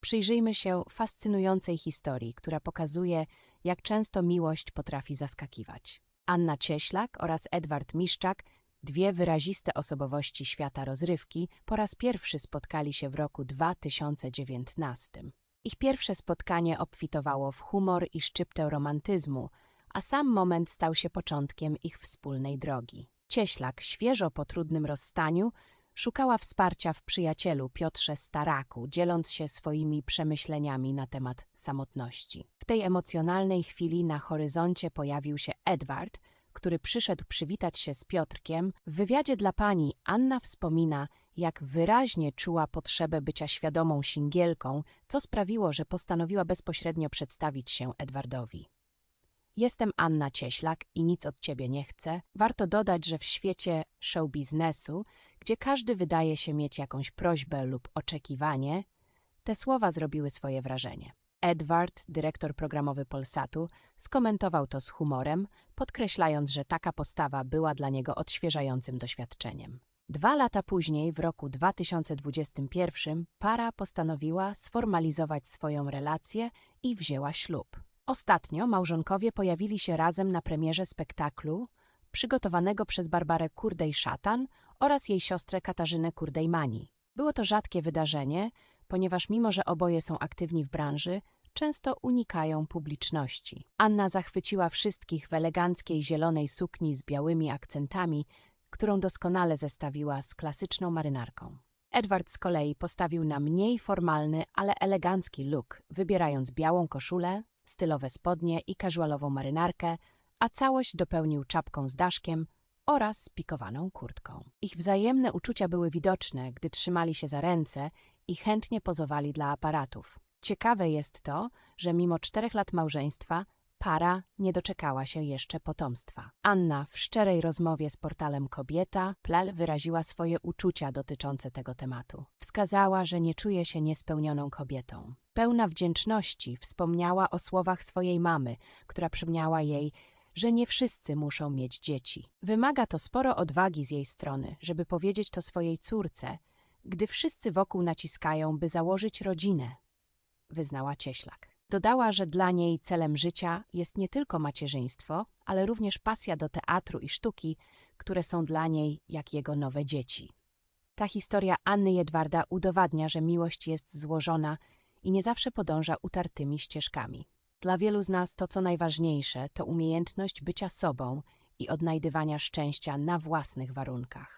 Przyjrzyjmy się fascynującej historii, która pokazuje, jak często miłość potrafi zaskakiwać. Anna Cieślak oraz Edward Miszczak, dwie wyraziste osobowości świata rozrywki, po raz pierwszy spotkali się w roku 2019. Ich pierwsze spotkanie obfitowało w humor i szczyptę romantyzmu, a sam moment stał się początkiem ich wspólnej drogi. Cieślak, świeżo po trudnym rozstaniu, szukała wsparcia w przyjacielu Piotrze Staraku, dzieląc się swoimi przemyśleniami na temat samotności. W tej emocjonalnej chwili na horyzoncie pojawił się Edward, który przyszedł przywitać się z Piotrkiem. W wywiadzie dla pani Anna wspomina, jak wyraźnie czuła potrzebę bycia świadomą singielką, co sprawiło, że postanowiła bezpośrednio przedstawić się Edwardowi. Jestem Anna Cieślak i nic od ciebie nie chcę. Warto dodać, że w świecie show biznesu, gdzie każdy wydaje się mieć jakąś prośbę lub oczekiwanie, te słowa zrobiły swoje wrażenie. Edward, dyrektor programowy Polsatu, skomentował to z humorem, podkreślając, że taka postawa była dla niego odświeżającym doświadczeniem. Dwa lata później, w roku 2021, para postanowiła sformalizować swoją relację i wzięła ślub. Ostatnio małżonkowie pojawili się razem na premierze spektaklu przygotowanego przez Barbarę Kurdej-Szatan oraz jej siostrę Katarzynę Kurdej-Mani. Było to rzadkie wydarzenie, ponieważ mimo, że oboje są aktywni w branży, często unikają publiczności. Anna zachwyciła wszystkich w eleganckiej zielonej sukni z białymi akcentami, którą doskonale zestawiła z klasyczną marynarką. Edward z kolei postawił na mniej formalny, ale elegancki look, wybierając białą koszulę, stylowe spodnie i casualową marynarkę, a całość dopełnił czapką z daszkiem oraz pikowaną kurtką. Ich wzajemne uczucia były widoczne, gdy trzymali się za ręce i chętnie pozowali dla aparatów. Ciekawe jest to, że mimo czterech lat małżeństwa para nie doczekała się jeszcze potomstwa. Anna w szczerej rozmowie z portalem Kobieta Plel wyraziła swoje uczucia dotyczące tego tematu. Wskazała, że nie czuje się niespełnioną kobietą. Pełna wdzięczności wspomniała o słowach swojej mamy, która przypomniała jej, że nie wszyscy muszą mieć dzieci. Wymaga to sporo odwagi z jej strony, żeby powiedzieć to swojej córce, gdy wszyscy wokół naciskają, by założyć rodzinę, wyznała Cieślak. Dodała, że dla niej celem życia jest nie tylko macierzyństwo, ale również pasja do teatru i sztuki, które są dla niej jak jego nowe dzieci. Ta historia Anny Jedwarda udowadnia, że miłość jest złożona i nie zawsze podąża utartymi ścieżkami. Dla wielu z nas to, co najważniejsze, to umiejętność bycia sobą i odnajdywania szczęścia na własnych warunkach.